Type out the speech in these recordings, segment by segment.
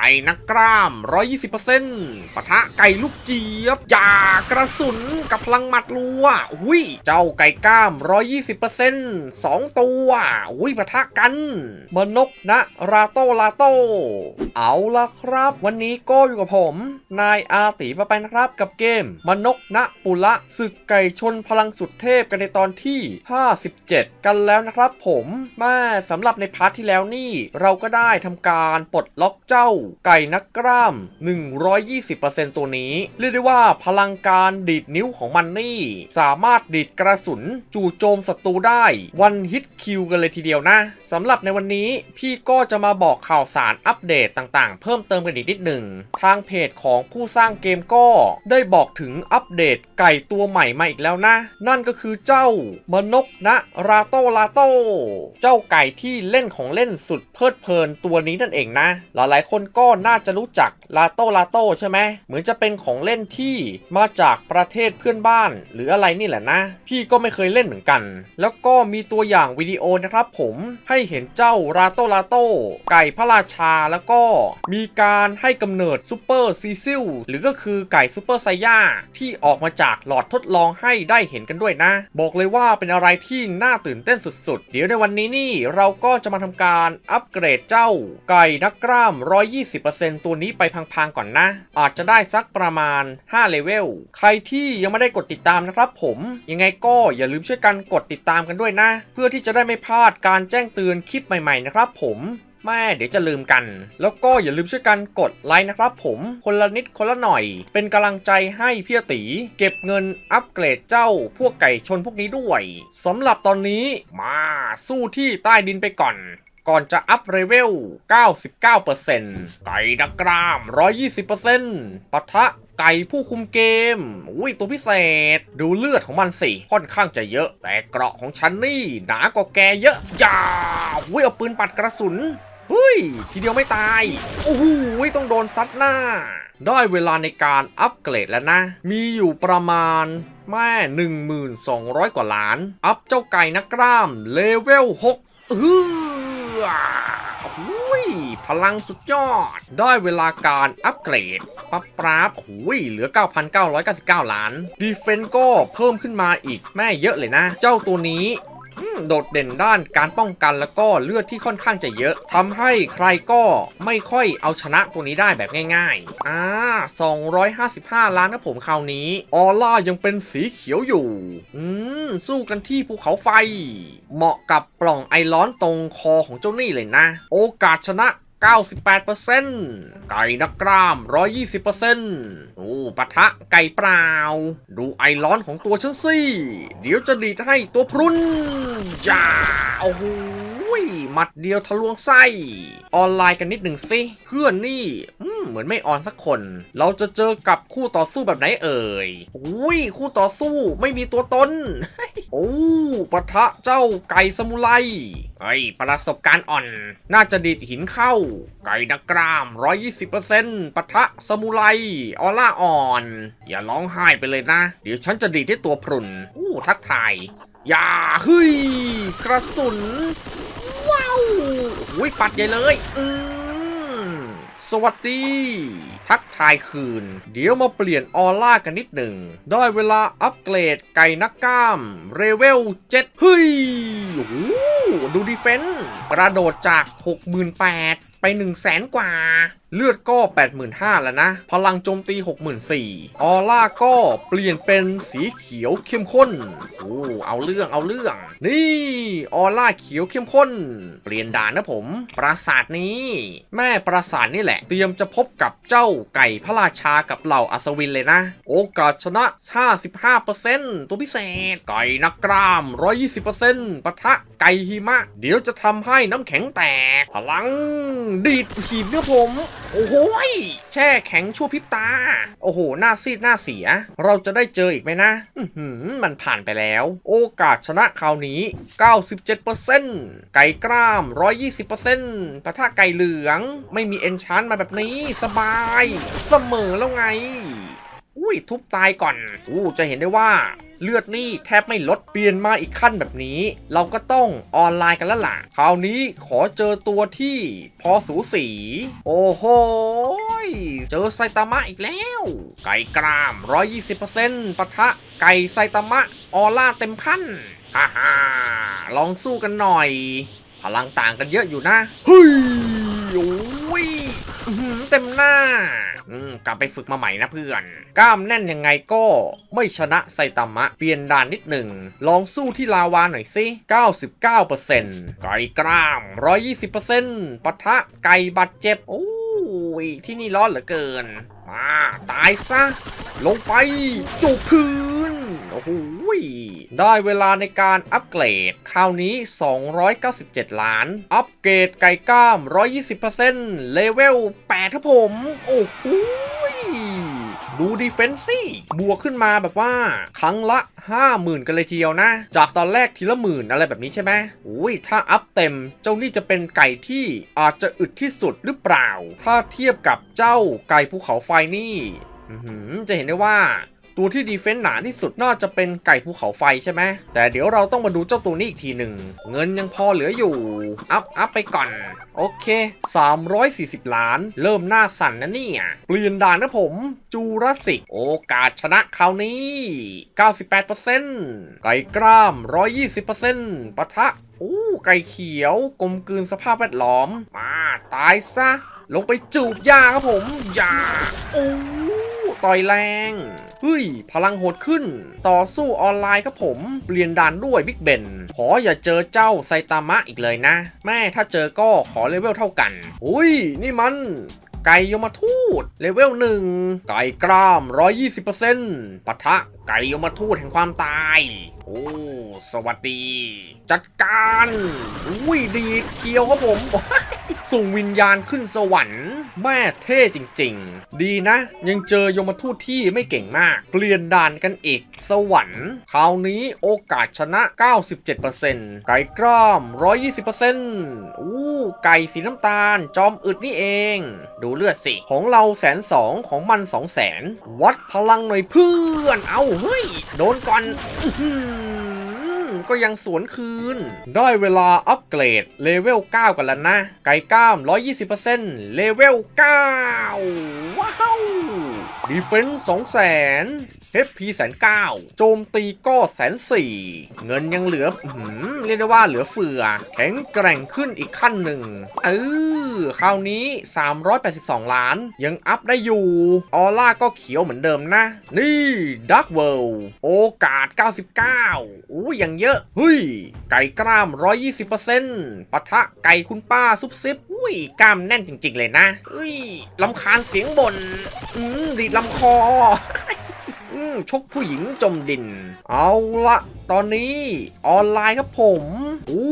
ก่นักกล้าม 120%ปะทะไก่ลูกเจี๊ยบยากระสุนกับพลังหมัดรัวอุ้ยเจ้าไก่กล้าม 120% 2 ตัวอุ้ยปะทะกันมนกนะราโตลาโต เอาละครับ วันนี้ก็อยู่กับผม นายอาตีมาไปนะครับกับเกม มนกนะปุระศึกไก่ชนพลังสุดเทพกันในตอนที่ 57 กันแล้วนะครับผมแม่สำหรับในพาร์ทที่แล้วนี่ เราก็ได้ทำการปลดล็อกเจ้าไก่นักกล้าม 120%ตัวนี้ เรียกได้ว่าพลังการดีดนิ้วของมันนี่ สามารถดีดกระสุน จู่โจมศัตรูได้ วันฮิตคิวกันเลยทีเดียวนะสำหรับในวันนี้พี่ก็จะมาบอกข่าวสารอัปเดตต่างๆ เพิ่มเติมกันอีกนิดหนึ่ง ทางเพจของผู้สร้างเกมก็ได้บอกถึงอัปเดตไก่ตัวใหม่มาอีกแล้วนะ นั่นก็คือเจ้ามนกนะราโตลาโต เจ้าไก่ที่เล่นของเล่นสุดเพลิดเพลินตัวนี้นั่นเองนะ หลายๆคนก็็น่าจะรู้จัก ลาโต้ลาโต้ใช่ไหมเหมือนจะเป็นของเล่นที่มาจากประเทศเพื่อนบ้าน หรืออะไรนี่แหละนะ พี่ก็ไม่เคยเล่นเหมือนกัน แล้วก็มีตัวอย่างวิดีโอนะครับผมให้เห็นเจ้าราโต้ลาโต้ไก่พระราชาแล้วก็มีการให้กำเนิดซูเปอร์ซีซิลหรือก็คือไก่ซูเปอร์ไซย่าที่ออกมาจากหลอดทดลองให้ได้เห็นกันด้วยนะ บอกเลยว่าเป็นอะไรที่น่าตื่นเต้นสุดๆ เดี๋ยวในวันนี้นี่เราก็จะมาทำการอัปเกรดเจ้าไก่นักกล้าม 120%ตัวนี้ไปพัพังๆก่อนนะ อาจจะได้สักประมาณ 5 เลเวล ใครที่ยังไม่ได้กดติดตามนะครับผม ยังไงก็อย่าลืมช่วยกันกดติดตามกันด้วยนะ เพื่อที่จะได้ไม่พลาดการแจ้งเตือนคลิปใหม่ๆนะครับผมแม่เดี๋ยวจะลืมกัน แล้วก็อย่าลืมช่วยกันกดไลค์นะครับผม คนละนิดคนละหน่อย เป็นกำลังใจให้พี่ตี เก็บเงินอัปเกรดเจ้าพวกไก่ชนพวกนี้ด้วยสำหรับตอนนี้มาสู้ที่ใต้ดินไปก่อน ก่อนจะอัพเลเวล 99%ไก่ดักกราม 120%ปะทะไก่ผู้คุมเกม อุ้ยตัวพิเศษ ดูเลือดของมันสิ ค่อนข้างจะเยอะ แต่เกราะของฉันนี่หนากว่าแกเยอะจ้าอุ้ยเอาปืนปัดกระสุนเฮ้ย ทีเดียวไม่ตาย โอ้โหต้องโดนซัดหน้า ได้เวลาในการอัปเกรดแล้วนะ มีอยู่ประมาณ แม่ 1,200 กว่าล้าน อัพเจ้าไก่นักกล้าม เลเวล6เออ อุ้ยพลังสุดยอด ได้เวลาการอัปเกรดปั๊บปราบอุ้ยเหลือ 9,999 ล้านดีเฟนก็เพิ่มขึ้นมาอีกแม่เยอะเลยนะ เจ้าตัวนี้ โดดเด่นด้านการป้องกันแล้วก็เลือดที่ค่อนข้างจะเยอะทำให้ใครก็ไม่ค่อยเอาชนะตัวนี้ได้แบบง่ายๆอ่า255 ล้านนะผมคราวนี้ ออร่ายังเป็นสีเขียวอยู่ อืม สู้กันที่ภูเขาไฟ เหมาะกับปล่องไอร้อนตรงคอของเจ้านี่เลยนะ โอกาสชนะ 98%ไก่นักกล้าม 120%โอ้ปะทะไก่เปล่า ดูไอร้อนของตัวฉันสิ เดี๋ยวจะดีดให้ตัวพรุนจ้าโอ้โห ยหมัดเดียวทะลวงไส้ออนไลน์กันนิดหนึ่งสิเพื่อนนี่เหมือนไม่ออนสักคน เราจะเจอกับคู่ต่อสู้แบบไหนเอ่ยอุ้ยคู่ต่อสู้ไม่มีตัวตนโอ้ปะทะเจ้าไก่สมุไรเฮ้ยประสบการณ์อ่อน น่าจะดีดหินเข้า ไก่นักกราม 120%ปะทะสมุไรออร่าอ่อน อย่าร้องไห้ไปเลยนะ เดี๋ยวฉันจะดีดให้ตัวพรุนอู้ทักทาย อย่าเฮ้ย กระสุนาวอุ้ยปัดใหญ่เลยอืมสวัสดี ทักทายคืน เดี๋ยวมาเปลี่ยนออร่ากันนิดหนึ่ง ได้เวลาอัปเกรดไก่นักกล้าม เรเวลเฮ้ยโอ้ยดูดีเฟนต์กระโดดจาก 68,000 ไป 1 0 0 0 0แสนกว่า เลือดก็ 85,000แล้วนะ พลังโจมตี 64,000ออร่าก็เปลี่ยนเป็นสีเขียวเข้มข้น โอ้เอาเรื่องเอาเรื่อง นี่ออร่าเขียวเข้มข้น เปลี่ยนด่านนะผม ปราสาทนี้ แม่ปราสาทนี่แหละ เตรียมจะพบกับเจ้าไก่พระราชากับเหล่าอัศวินเลยนะ โอกาสชนะ 55%ตัวพิเศษ ไก่นักกล้าม 120%ปะทะไก่หิมะ เดี๋ยวจะทำให้น้ำแข็งแตก พลังดีดหีบเนื้อผม โอ้โหยแช่แข็งชั่วพริบตา โอ้โห หน้าซีดหน้าเสีย เราจะได้เจออีกไหมนะอืมันผ่านไปแล้ว โอกาสชนะคราวนี้ 97%ไก่กล้าม 120%ปะทะไก่เหลือง ไม่มีเอนชานมาแบบนี้สบาย เสมอแล้วไง ยอุ้ยทุบตายก่อนอู้จะเห็นได้ว่าเลือดนี่แทบไม่ลดเปลี่ยนมาอีกขั้นแบบนี้ เราก็ต้องออนไลน์กันแล้วล่ะ คราวนี้ขอเจอตัวที่พอสูสี โอ้โหเจอไซตามะอีกแล้ว ไก่กราม 120%ปะทะไก่ไซตามะ ออร่าเต็มขั้นฮ่าฮ่าลองสู้กันหน่อย พลังต่างกันเยอะอยู่นะ เฮ้ยโอ้ย เต็มหน้า อืมกลับไปฝึกมาใหม่นะเพื่อน กล้ามแน่นยังไงก็ไม่ชนะไซตามะ เปลี่ยนด่านนิดหนึ่ง ลองสู้ที่ลาวาหน่อยสิ99%ไก่กล้าม 120%ปะทะไก่บาดเจ็บ โอ้ยที่นี่ร้อนเหลือเกิน มา ตายซะ ลงไปจุกพื้น โอ้โหได้เวลาในการอัปเกรด คราวนี้ 297 ล้าน อัปเกรดไก่ก้าม 120%เลเวล8ครับผม โอ้โหดูดีเฟนซี่บวกขึ้นมาแบบว่าครั้งละ 50,000 กันเลยทีเดียวนะ จากตอนแรกทีละหมื่นอะไรแบบนี้ใช่ไหมอุ้ยถ้าอัพเต็มเจ้านี่จะเป็นไก่ที่อาจจะอึดที่สุดหรือเปล่า ถ้าเทียบกับเจ้าไก่ภูเขาไฟนี่จะเห็นได้ว่า ตัวที่ดีเฟนส์หนาที่สุดน่าจะเป็นไก่ภูเขาไฟใช่ไหมแต่เดี๋ยวเราต้องมาดูเจ้าตัวนี้อีกทีหนึ่ง เงินยังพอเหลืออยู่ อัพอัพไปก่อน โอเค 340 ล้าน เริ่มหน้าสั่นนะเนี่ยเปลี่ยนด่านนะผม จูราสสิก โอกาสชนะคราวนี้ 98%ไก่กล้าม 120%ปะทะโอ้ไก่เขียวกลมกลืนสภาพแวดล้อม มา ตายซะ ลงไปจูบยาครับผมยาโอ้ ต่อยแรง เฮ้ย พลังโหดขึ้น ต่อสู้ออนไลน์ครับผม เปลี่ยนด่านด้วยบิ๊กเบน ขออย่าเจอเจ้าไซตามะอีกเลยนะ แม่ถ้าเจอก็ขอเลเวลเท่ากัน อุ้ย นี่มันไก่ยมทูตเลเวลหนึ่งไก่กล้าม 120%ปะทะ ไก่ยมทูตแห่งความตาย โอ้ สวัสดี จัดการ อุ้ยดีเคียวครับผมส่งวิญญาณขึ้นสวรรค์ แม่เท่จริง ๆ ดีนะ ยังเจอยมทูตที่ไม่เก่งมาก เปลี่ยนด่านกันอีก สวรรค์คราวนี้โอกาสชนะ 97%ไก่กล้าม 120%อู้ไก่สีน้ำตาล จอมอึดนี่เอง ดูเลือดสิ ของเราแสนสองของมันสองแสนวัดพลังหน่อยเพื่อน เอาฮ้ย โดนก่อนอก็ยังสวนคืน ได้เวลาอัปเกรดเลเวล 9 กันแล้วนะ ไก่ก้าม 120%เลเวล 9 ว้าวดีเฟนส์2แสน HP แสนเก้าโจมตีก็แสนสี่เงินยังเหลืออเรียกได้ว่าเหลือเฟือ แข็งแกร่งขึ้นอีกขั้นหนึ่งเออ คราวนี้ 382 ล้าน ยังอัพได้อยู่ ออร่าก็เขียวเหมือนเดิมนะ นี่ดักเวิลโอกาส 99อู้ยังเยอะเฮ้ย ไก่กล้าม 120%ปะทะไก่คุณป้าซุบซิบอุ้ยกล้ามแน่นจริง ๆ เลยนะอุ้ยลำคาญเสียงบน่นอืมดีดลำคอ ชกผู้หญิงจมดิน เอาละตอนนี้ออนไลน์ครับผมอู้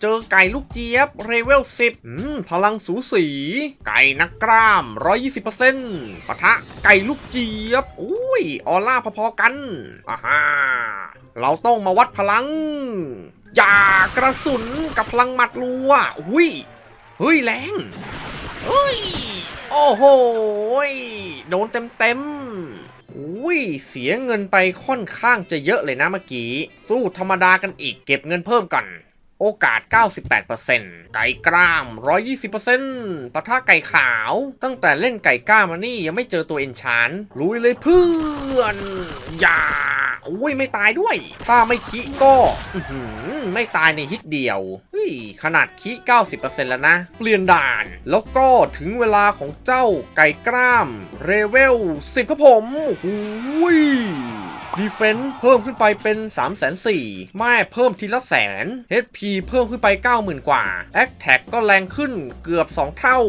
เจอไก่ลูกเจี๊ยบเรเวล10 พลังสูสี ไก่นักกล้าม 120%ปะทะไก่ลูกเจี๊ยบอุ้ยออร่าพอๆกันอ่าฮาเราต้องมาวัดพลัง อย่ากระสุนกับพลังหมัดรัวอุ้ยเฮ้ยแรงเฮ้ย โอ้โหยโดนเต็มเต็ม เสียเงินไปค่อนข้างจะเยอะเลยนะเมื่อกี้ สู้ธรรมดากันอีกเก็บเงินเพิ่มก่อนโอกาส 98%ไก่กล้าม 120%ปะทะไก่ขาว ตั้งแต่เล่นไก่กล้ามมานี่ยังไม่เจอตัวเอนชานลุยเลยเพื่อน อย่าอุ้ยไม่ตายด้วย ถ้าไม่คิก็ อื้อหือ ไม่ตายในฮิตเดียวเฮ้ยขนาดคิ90%แล้วนะ เปลี่ยนด่าน แล้วก็ถึงเวลาของเจ้าไก่กล้าม เรเวล 10 ครับผมหูย ดีเฟน s ์เพิ่มขึ้นไปเป็น3 4 0 0 0ไม่เพิ่มทีละแสน HP เพิ่มขึ้นไป 90,000 กว่า a t t a c ก็แรงขึ้นเกือบ 2 เท่า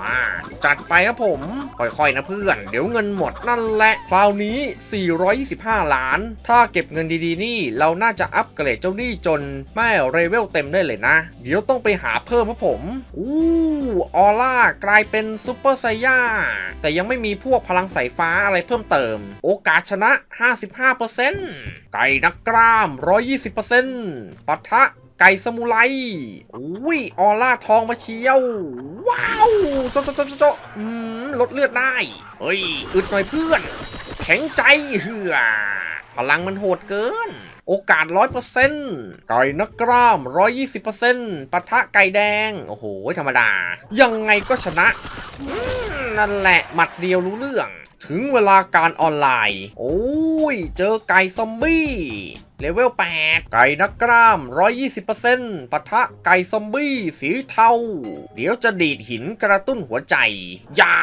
มาจัดไปครับผม ค่อยๆนะเพื่อน เดี๋ยวเงินหมดนั่นแหละ คราวนี้ 425 ล้าน ถ้าเก็บเงินดีๆ นี่ เราน่าจะอัปเกรดเจ้าหนี้จนไม่เรเวลเต็มได้เลยนะ เดี๋ยวต้องไปหาเพิ่มครับผม อู้ออร่ากลายเป็นซูเปอร์ไซย่าแต่ยังไม่มีพวกพลังสายฟ้าอะไรเพิ่มเติม โอกาสชนะ 55 5%ไก่นักกล้าม 120%ปะทะไก่สมุไรอุ้ยออร่าทองมาเชียว ว้าวโจะโจะโจโจะอืมลดเลือดได้ เฮ้ย อึดหน่อยเพื่อน แข็งใจเหือพลังมันโหดเกิน โอกาสร้อยเปอร์เซ็นต์ไก่นักกล้ามร้อยยี่สิบเปอร์เซ็นต์ปะทะไก่แดง โอ้โห ธรรมดา ยังไงก็ชนะ นั่นแหละหมัดเดียวรู้เรื่อง ถึงเวลาการออนไลน์ โอ้ย เจอไก่ซอมบี้ เลเวล 8 ไก่นักกล้าม 120%ปะทะไก่ซอมบี้สีเทา เดี๋ยวจะดีดหินกระตุ้นหัวใจ อย่า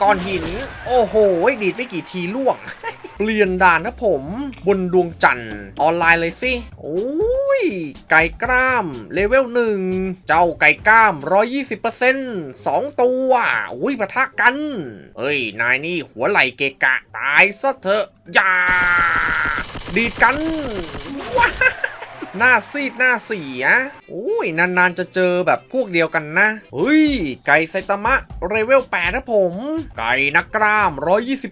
ก้อนหิน โอ้โห ดีดไม่กี่ทีล่วง เปลี่ยนด่านนะผม บนดวงจันทร์ออนไลน์เลยสิ โอ้ย ไก่กล้าม เลเวล1เจ้าไก่กล้าม 120% 2 ตัว อุ้ยปะทะกัน เฮ้ย นายนี่หัวไหลเกะกะ ตายซะเถอะ อย่า ดีดกันว้าหน้าซีดหน้าเสียโอ้ยนานๆจะเจอแบบพวกเดียวกันนะเฮ้ย ไก่ไซตามะเรเวล8นะผม ไก่นักกล้าม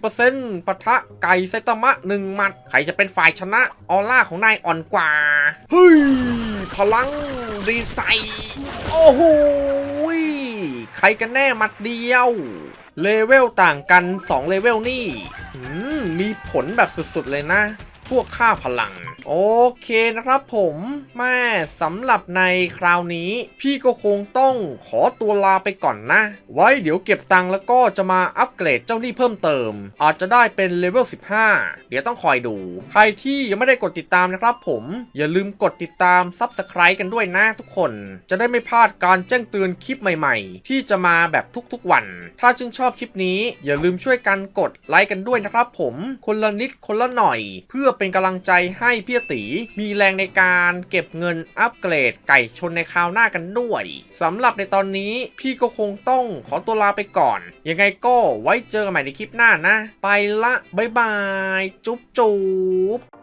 120%ปะทะไก่ไซตามะหนึ่งหมัด ใครจะเป็นฝ่ายชนะ ออร่าของนายอ่อนกว่า เฮ้ย พลังรีไซโอ้โหใครกันแน่มัดเดียว เลเวลต่างกัน 2 เลเวลนี่อืมมีผลแบบสุดๆเลยนะ วกค่าพลัง โอเคนะครับผมแม่สำหรับในคราวนี้ พี่ก็คงต้องขอตัวลาไปก่อนนะ ไว้เดี๋ยวเก็บตังค์แล้วก็จะมาอัปเกรดเจ้านี่เพิ่มเติม อาจจะได้เป็นเลเวล 15 เดี๋ยวต้องคอยดู ใครที่ยังไม่ได้กดติดตามนะครับผม อย่าลืมกดติดตาม Subscribe กันด้วยนะทุกคน จะได้ไม่พลาดการแจ้งเตือนคลิปใหม่ๆ ที่จะมาแบบทุกๆวัน ถ้าชื่นชอบคลิปนี้ อย่าลืมช่วยกันกดไลค์กันด้วยนะครับผมคนละนิดคนละหน่อย เพื่อเป็นกำลังใจให้พี่พี่ตีมีแรงในการเก็บเงินอัปเกรดไก่ชนในคราวหน้ากันด้วยสำหรับในตอนนี้พี่ก็คงต้องขอตัวลาไปก่อน ยังไงก็ไว้เจอกันใหม่ในคลิปหน้านะ ไปละ บ๊ายบาย จุ๊บจุ๊บ